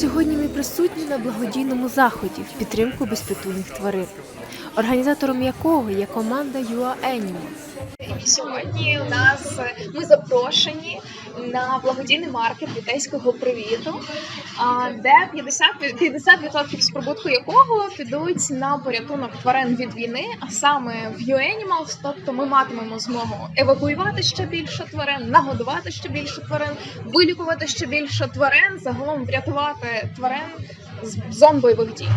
Сьогодні ми присутні на благодійному заході в підтримку безпритульних тварин, організатором якого є команда UA Animals. Сьогодні у нас е, ми запрошені на благодійний маркет дітейського привіту, де 50, 50% з прибутку якого підуть на порятунок тварин від війни, а саме в U Animals, тобто ми матимемо змогу евакуювати ще більше тварин, нагодувати ще більше тварин, вилікувати ще більше тварин, загалом врятувати тварин з зон бойових дій.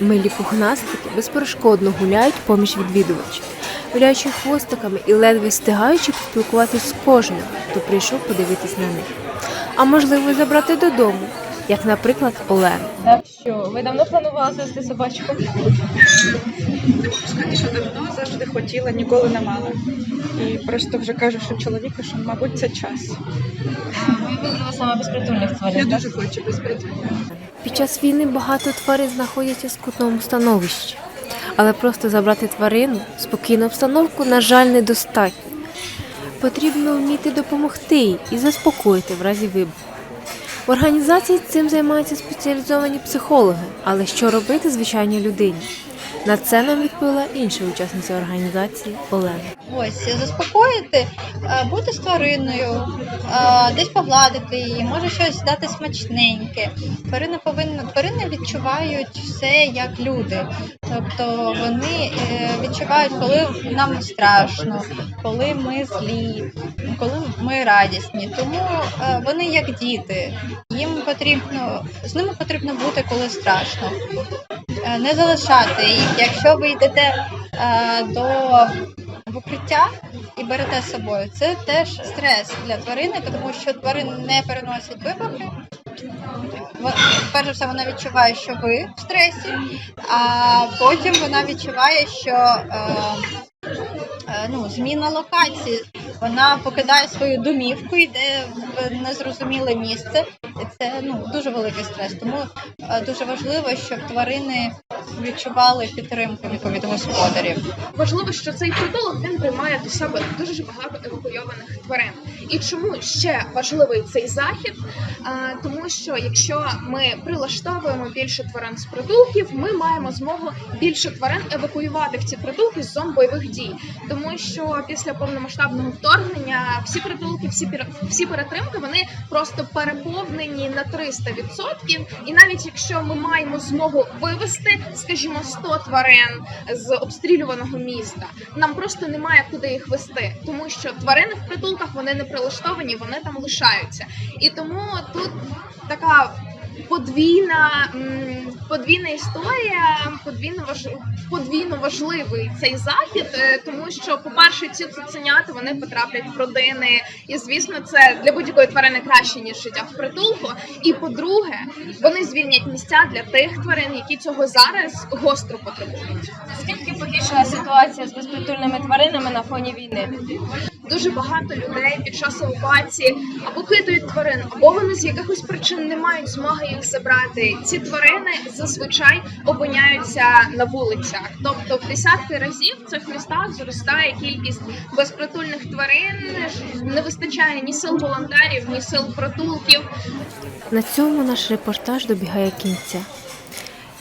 Милі пухнастики безперешкодно гуляють поміж відвідувачів, виляючи хвостиками і ледве встигаючи поспілкуватися з кожним, хто прийшов подивитись на них. А можливо, забрати додому, як, наприклад, Олену. Так що, ви давно планували завести собачку? що давно завжди хотіла, ніколи не мала. І просто вже кажу, що чоловіку, що, мабуть, це час. Ви вибрали саме безпритульних Я тварин. так? дуже хочу безпритульно. Під час війни багато тварин знаходяться в скутному становищі, але просто забрати тварину спокійну обстановку, на жаль, недостатньо. Потрібно вміти допомогти і заспокоїти в разі вибуху. В організації цим займаються спеціалізовані психологи, але що робити звичайній людині? На це нам відповіла інша учасниця організації Олена. Ось заспокоїти, е, бути з твариною, е, десь погладити її, може щось дати смачненьке. Тварини повинні тварини відчувають все як люди. Тобто вони е, відчувають, коли нам страшно, коли ми злі, коли ми радісні. Тому вони як діти. Їм потрібно з ними потрібно бути, коли страшно. Е, Не залишати їх. Якщо ви йдете е, до укриття і берете з собою. Це теж стрес для тварини, тому що тварини не переносять вибухи. Перш за все, вона відчуває, що ви в стресі, а потім вона відчуває, що е, е, ну, зміна локації. Вона покидає свою домівку, йде в незрозуміле місце. Це ну, дуже великий стрес. Тому е, дуже важливо, щоб тварини відчували підтримку від господарів. Важливо, що цей притулок він приймає до себе дуже багато евакуйованих тварин. І чому ще важливий цей захід? Тому що якщо ми прилаштовуємо більше тварин з притулків, ми маємо змогу більше тварин евакуювати в ці притулки з зон бойових дій. Тому що після повномасштабного вторгнення всі притулки, всі всі перетримки, вони просто переповнені на 300%. І навіть якщо ми маємо змогу вивести, скажімо, 100 тварин з обстрілюваного міста, нам просто немає куди їх вести, тому що тварини в притулках вони не прилаштовані, вони там лишаються. І тому тут така подвійна історія, подвійно важ... подвійно важливий цей захід, е, тому що, по-перше, ці цуценята вони потраплять в родини, і звісно, це для будь-якої тварини краще ніж життя в притулку. І по-друге, вони звільнять місця для тих тварин, які цього зараз гостро потребують. Скільки погіршила ситуація з безпритульними тваринами на фоні війни? Дуже багато людей під час евакуації або кидають тварин, або вони з якихось причин не мають змоги їх забрати. Ці тварини зазвичай опиняються на вулицях. Тобто в десятки разів в цих містах зростає кількість безпритульних тварин. Не вистачає ні сил волонтерів, ні сил притулків. На цьому наш репортаж добігає кінця.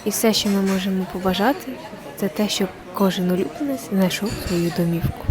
І все, що ми можемо побажати, це те, щоб кожен улюбленець знайшов свою домівку.